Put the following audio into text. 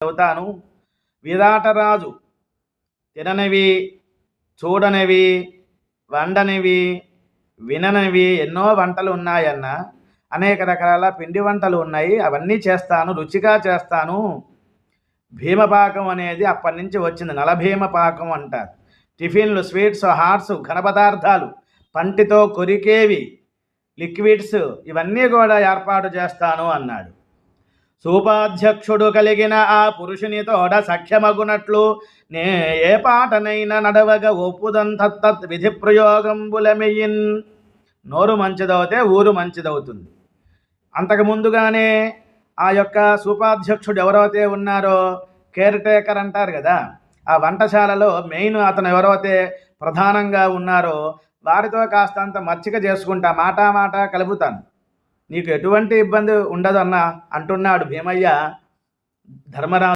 అవుతాను. విరాటరాజు తిననివి చూడనివి వండనివి విననివి ఎన్నో వంటలు ఉన్నాయన్న. అనేక రకాల పిండి వంటలు ఉన్నాయి. అవన్నీ చేస్తాను రుచిగా చేస్తాను. భీమపాకం అనేది అప్పటి నుంచి వచ్చింది. నలభీమ పాకం అంటారు టిఫిన్లు స్వీట్స్ హాట్స్ ఘన పదార్థాలు పంటితో కొరికేవి లిక్విడ్స్ ఇవన్నీ కూడా ఏర్పాటు చేస్తాను అన్నాడు. సూపాధ్యక్షుడు కలిగిన ఆ పురుషుని తోడ సఖ్యమగునట్లు నే ఏ పాటనైనా నడవగా ఒప్పుదం తత్తత్ విధి ప్రయోగంబులమెయిన్ నోరు మంచిదవుతే ఊరు మంచిదవుతుంది. అంతకు ముందుగానే ఆ యొక్క సూపాధ్యక్షుడు ఎవరైతే ఉన్నారో కేర్ టేకర్ అంటారు కదా ఆ వంటశాలలో మెయిన్ అతను ఎవరైతే ప్రధానంగా ఉన్నారో వారితో కాస్తంత మచ్చిక చేసుకుంటా మాట మాట కలుపుతాను. నీకు ఎటువంటి ఇబ్బంది ఉండదు అన్న అంటున్నాడు భీమయ్య ధర్మరాజు